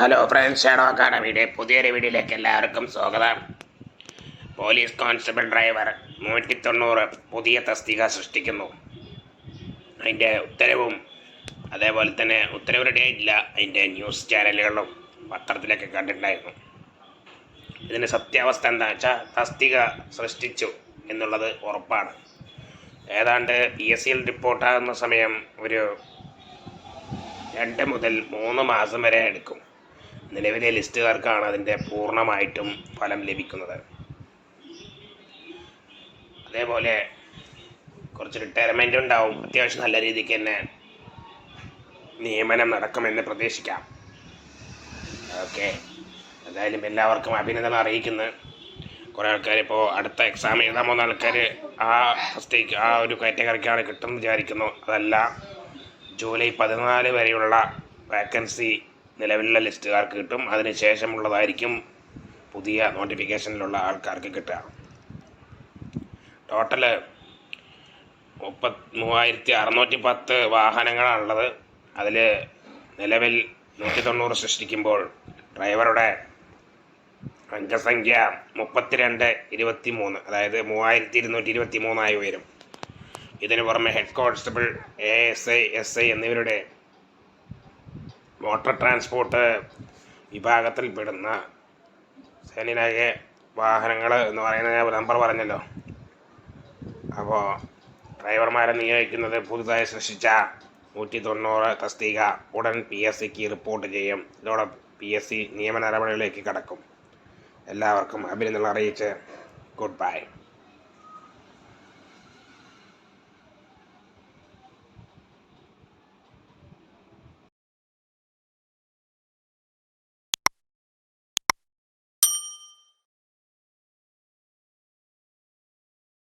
Hello friends shadow അക്കാഡമിയുടെ പുതിയൊരു വീഡിയോയിലേക്ക് എല്ലാവർക്കും സ്വാഗതം. പോലീസ് കോൺസ്റ്റബിൾ ഡ്രൈവർ നൂറ്റി തൊണ്ണൂറ് പുതിയ തസ്തിക സൃഷ്ടിക്കുന്നു. അതിന്റെ ഉത്തരവും അതേപോലെ തന്നെ ഉത്തരവ് റെഡി ആയിട്ടില്ല അതിന്റെ ന്യൂസ് ചാനലുകളിലും പത്രത്തിലൊക്കെ കണ്ടിട്ടുണ്ടായിരുന്നു. ഇതിന്റെ സത്യാവസ്ഥ എന്താ വെച്ചാൽ തസ്തിക സൃഷ്ടിച്ചു എന്നുള്ളത് ഉറപ്പാണ്. ഏതാണ്ട് പി എസ് സിയിൽ റിപ്പോർട്ടാകുന്ന സമയം ഒരു രണ്ട് മുതൽ മൂന്ന് മാസം വരെ എടുക്കും. നിലവിലെ ലിസ്റ്റുകാർക്കാണ് അതിന്റെ പൂർണമായിട്ടും ഫലം ലഭിക്കുന്നത്. അതേപോലെ കുറച്ച് റിട്ടയർമെന്റ് ഉണ്ടാവും. അത്യാവശ്യം നല്ല രീതിക്ക് തന്നെ നിയമനം നടക്കുമെന്ന് പ്രതീക്ഷിക്കാം. ഓക്കെ. എന്തായാലും എല്ലാവർക്കും അഭിനന്ദനം അറിയിക്കുന്നു. കുറേ ആൾക്കാർ ഇപ്പോൾ അടുത്ത എക്സാം എഴുതാൻ പോകുന്ന ആൾക്കാർ ആ ഫസ്റ്റേക്ക് ആ ഒരു കാറ്റഗറിക്കാണ് കിട്ടുമെന്ന് വിചാരിക്കുന്നു. അതല്ല ജൂലൈ പതിനാല് വരെയുള്ള വാക്കൻസി നിലവിലുള്ള ലിസ്റ്റുകാർക്ക് കിട്ടും. അതിന് ശേഷമുള്ളതായിരിക്കും പുതിയ നോട്ടിഫിക്കേഷനിലുള്ള ആൾക്കാർക്ക് കിട്ടുക. ടോട്ടൽ മുപ്പത് മൂവായിരത്തി അറുന്നൂറ്റി പത്ത് വാഹനങ്ങളാണുള്ളത് അതിൽ നിലവിൽ നൂറ്റി തൊണ്ണൂറ് സൃഷ്ടിക്കുമ്പോൾ ഡ്രൈവറുടെ അംഗസംഖ്യ മുപ്പത്തിരണ്ട് ഇരുപത്തി മൂന്ന് അതായത് മൂവായിരത്തി ഇരുന്നൂറ്റി ഇരുപത്തി മൂന്നായി ഉയരും. ഇതിനു പുറമെ head constable A S I S I എന്നിവരുടെ മോട്ടോർ ട്രാൻസ്പോർട്ട് വിഭാഗത്തിൽ പെടുന്ന സേനയിലെ വാഹനങ്ങൾ എന്ന് പറയുന്ന ഞാൻ നമ്പർ പറഞ്ഞല്ലോ. അപ്പോൾ ഡ്രൈവർമാരെ നിയോഗിക്കുന്നത് പുതുതായി സൃഷ്ടിച്ച നൂറ്റി തൊണ്ണൂറ് തസ്തിക ഉടൻ പി എസ് സിക്ക് റിപ്പോർട്ട് ചെയ്യും. ഇതോടെ പി എസ് സി നിയമ നടപടികളിലേക്ക് കടക്കും. എല്ലാവർക്കും അഭിനന്ദനങ്ങൾ അറിയിച്ച് ഗുഡ് ബൈ.